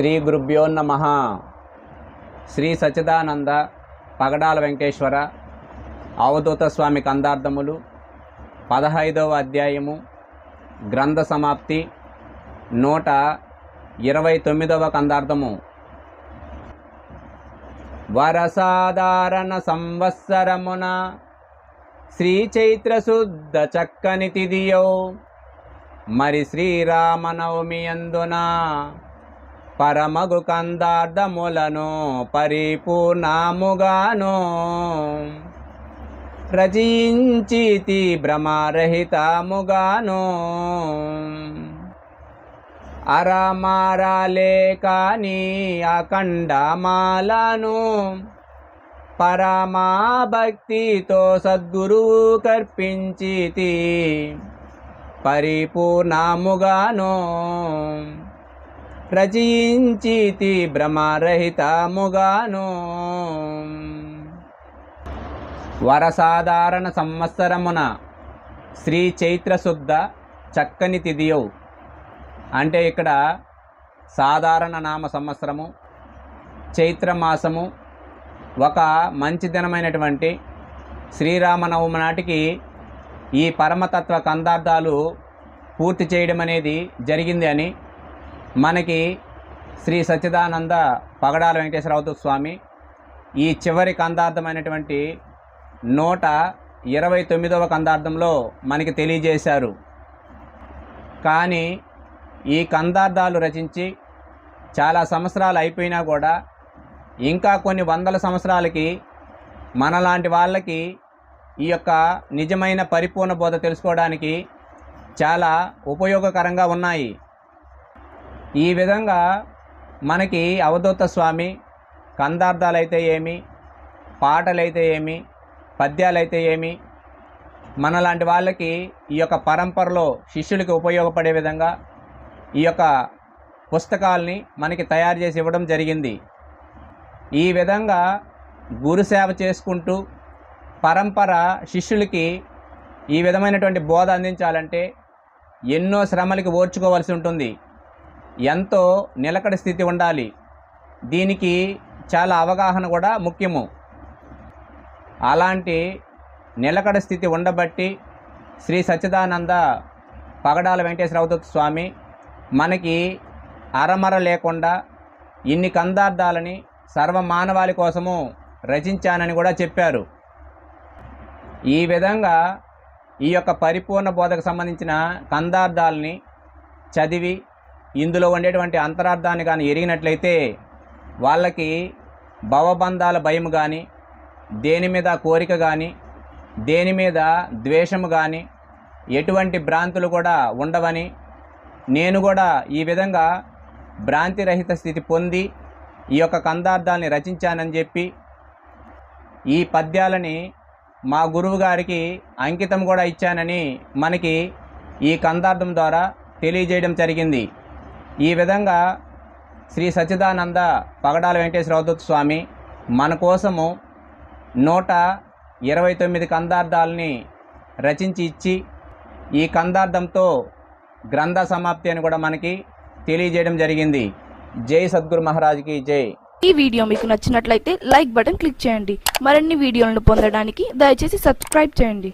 శ్రీ గురుభ్యో నమ. శ్రీ సచ్చిదానంద పగడాల వెంకటేశ్వర అవధూత స్వామి కందార్థములు పదహైదవ అధ్యాయము గ్రంథ సమాప్తి నూట ఇరవై తొమ్మిదవ కందార్థము. వరసాధారణ సంవత్సరమున శ్రీ చైత్ర శుద్ధ చక్కని తిదియో మరి శ్రీరామనవమి అందునా పరమగు కందార్థములను పరిపూర్ణముగాను రచయించితి భ్రమరహితముగాను అరమారాలే కాని అఖండమాలను పరమా భక్తితో సద్గురువు కర్పించితి. పరిపూర్ణముగాను రచయించితి భ్రమరహితముగాను వరసాధారణ సంవత్సరమున శ్రీ చైత్రశుద్ధ చక్కని తిథియౌ అంటే ఇక్కడ సాధారణ నామ సంవత్సరము చైత్ర మాసము ఒక మంచి దినమైనటువంటి శ్రీరామనవమి నాటికి ఈ పరమతత్వ కందార్థాలు పూర్తి చేయడం అనేది జరిగింది అని మనకి శ్రీ సచ్చిదానంద పగడాల వెంకటేశ్వరరావు స్వామి ఈ చివరి కందార్థమైనటువంటి నూట ఇరవై తొమ్మిదవ కందార్థంలో మనకి తెలియజేశారు. కానీ ఈ కందార్థాలు రచించి చాలా సంవత్సరాలు అయిపోయినా కూడా ఇంకా కొన్ని వందల సంవత్సరాలకి మనలాంటి వాళ్ళకి ఈ యొక్క నిజమైన పరిపూర్ణ బోధ తెలుసుకోవడానికి చాలా ఉపయోగకరంగా ఉన్నాయి. ఈ విధంగా మనకి అవధూత స్వామి కందార్థాలైతే ఏమి పాటలైతే ఏమి పద్యాలైతే ఏమి మనలాంటి వాళ్ళకి ఈ యొక్క పరంపరలో శిష్యులకి ఉపయోగపడే విధంగా ఈ యొక్క పుస్తకాల్ని మనకి తయారు చేసి ఇవ్వడం జరిగింది. ఈ విధంగా గురుసేవ చేసుకుంటూ పరంపర శిష్యులకి ఈ విధమైనటువంటి బోధ అందించాలంటే ఎన్నో శ్రమలకి ఓర్చుకోవాల్సి ఉంటుంది. ఎంతో నిలకడ స్థితి ఉండాలి. దీనికి చాలా అవగాహన కూడా ముఖ్యము. అలాంటి నిలకడ స్థితి ఉండబట్టి శ్రీ సచ్చిదానంద పగడాల వెంకటేశ్వర స్వామి మనకి అరమర లేకుండా ఇన్ని కందార్థాలని సర్వ మానవాళి కోసము రచించానని కూడా చెప్పారు. ఈ విధంగా ఈ యొక్క పరిపూర్ణ బోధకు సంబంధించిన కందార్థాలని చదివి ఇందులో ఉండేటువంటి అంతరార్థాన్ని కానీ ఎరిగినట్లయితే వాళ్ళకి భవబంధాల భయం కానీ దేని మీద కోరిక కానీ దేని మీద ద్వేషము కానీ ఎటువంటి భ్రాంతులు కూడా ఉండవని నేను కూడా ఈ విధంగా భ్రాంతిరహిత స్థితి పొంది ఈ యొక్క కందార్థాలని రచించానని చెప్పి ఈ పద్యాలని మా గురువు గారికి అంకితం కూడా ఇచ్చానని మనకి ఈ కందార్థం ద్వారా తెలియజేయడం జరిగింది. ఈ విధంగా శ్రీ సచ్చిదానంద పగడాల వెంకటేశ్వర స్వామి మన కోసము నూట ఇరవై తొమ్మిది కందార్థాలని రచించి ఇచ్చి ఈ కందార్థంతో గ్రంథ సమాప్తి అని కూడా మనకి తెలియజేయడం జరిగింది. జై సద్గురు మహారాజ్కి జై. ఈ వీడియో మీకు నచ్చినట్లయితే లైక్ బటన్ క్లిక్ చేయండి. మరిన్ని వీడియోలను పొందడానికి దయచేసి సబ్స్క్రైబ్ చేయండి.